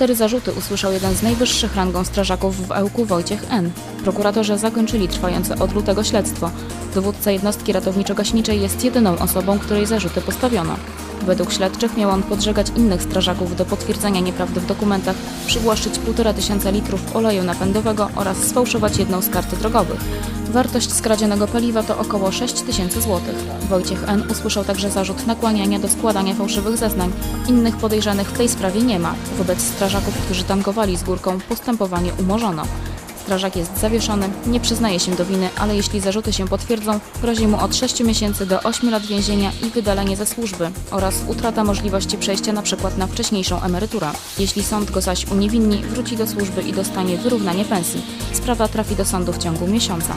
Cztery zarzuty usłyszał jeden z najwyższych rangą strażaków w Ełku Wojciech N. Prokuratorzy zakończyli trwające od lutego śledztwo. Dowódca jednostki ratowniczo-gaśniczej jest jedyną osobą, której zarzuty postawiono. Według śledczych miał on podżegać innych strażaków do potwierdzenia nieprawdy w dokumentach, przywłaszczyć 1,5 tysiąca litrów oleju napędowego oraz sfałszować jedną z kart drogowych. Wartość skradzionego paliwa to około 6 tysięcy złotych. Wojciech N. usłyszał także zarzut nakłaniania do składania fałszywych zeznań. Innych podejrzanych w tej sprawie nie ma. Wobec strażaków, którzy tankowali z górką, postępowanie umorzono. Strażak jest zawieszony, nie przyznaje się do winy, ale jeśli zarzuty się potwierdzą, grozi mu od 6 miesięcy do 8 lat więzienia i wydalenie ze służby oraz utrata możliwości przejścia przykład na wcześniejszą emeryturę. Jeśli sąd go zaś uniewinni, wróci do służby i dostanie wyrównanie pensji. Sprawa trafi do sądu w ciągu miesiąca.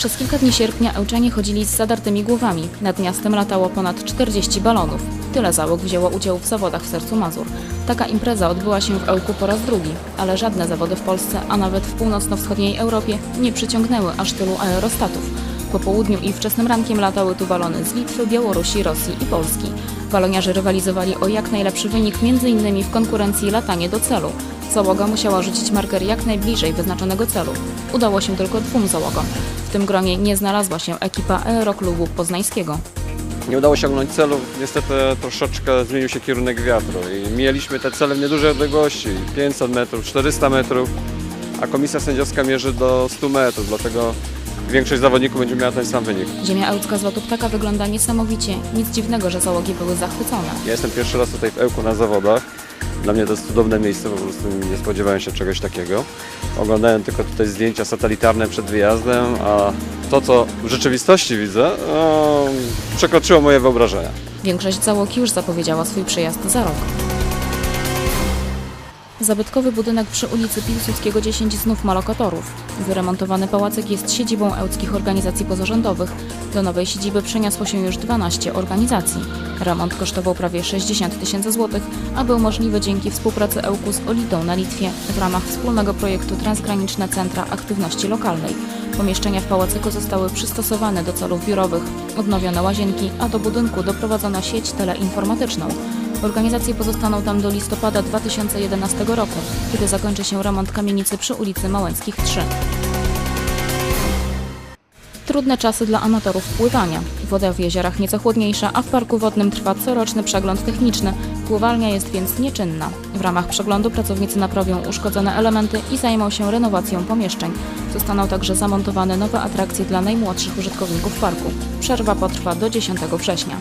Przez kilka dni sierpnia Ełczanie chodzili z zadartymi głowami. Nad miastem latało ponad 40 balonów. Tyle załóg wzięło udział w zawodach w sercu Mazur. Taka impreza odbyła się w Ełku po raz drugi, ale żadne zawody w Polsce, a nawet w północno-wschodniej Europie nie przyciągnęły aż tylu aerostatów. Po południu i wczesnym rankiem latały tu balony z Litwy, Białorusi, Rosji i Polski. Baloniarze rywalizowali o jak najlepszy wynik, m.in. w konkurencji latanie do celu. Załoga musiała rzucić marker jak najbliżej wyznaczonego celu. Udało się tylko dwóm załogom. W tym gronie nie znalazła się ekipa Aeroklubu Poznańskiego. Nie udało się osiągnąć celu, niestety troszeczkę zmienił się kierunek wiatru i mieliśmy te cele w niedużej odległości, 500 metrów, 400 metrów, a komisja sędziowska mierzy do 100 metrów, dlatego większość zawodników będzie miała ten sam wynik. Ziemia Ełcka z lotu ptaka wygląda niesamowicie. Nic dziwnego, że załogi były zachwycone. Ja jestem pierwszy raz tutaj w Ełku na zawodach. Dla mnie to jest cudowne miejsce, po prostu nie spodziewałem się czegoś takiego. Oglądałem tylko tutaj zdjęcia satelitarne przed wyjazdem, a to, co w rzeczywistości widzę, no, przekroczyło moje wyobrażenia. Większość załogi już zapowiedziała swój przyjazd za rok. Zabytkowy budynek przy ulicy Piłsudskiego 10 znów ma lokatorów. Wyremontowany pałacek jest siedzibą ełckich organizacji pozarządowych. Do nowej siedziby przeniosło się już 12 organizacji. Remont kosztował prawie 60 tysięcy złotych, a był możliwy dzięki współpracy Ełku z Olitą na Litwie w ramach wspólnego projektu Transgraniczne Centra Aktywności Lokalnej. Pomieszczenia w pałacyku zostały przystosowane do celów biurowych. Odnowiono łazienki, a do budynku doprowadzono sieć teleinformatyczną. Organizacje pozostaną tam do listopada 2011 roku, kiedy zakończy się remont kamienicy przy ulicy Małęckich 3. Trudne czasy dla amatorów pływania. Woda w jeziorach nieco chłodniejsza, a w parku wodnym trwa coroczny przegląd techniczny. Pływalnia jest więc nieczynna. W ramach przeglądu pracownicy naprawią uszkodzone elementy i zajmą się renowacją pomieszczeń. Zostaną także zamontowane nowe atrakcje dla najmłodszych użytkowników parku. Przerwa potrwa do 10 września.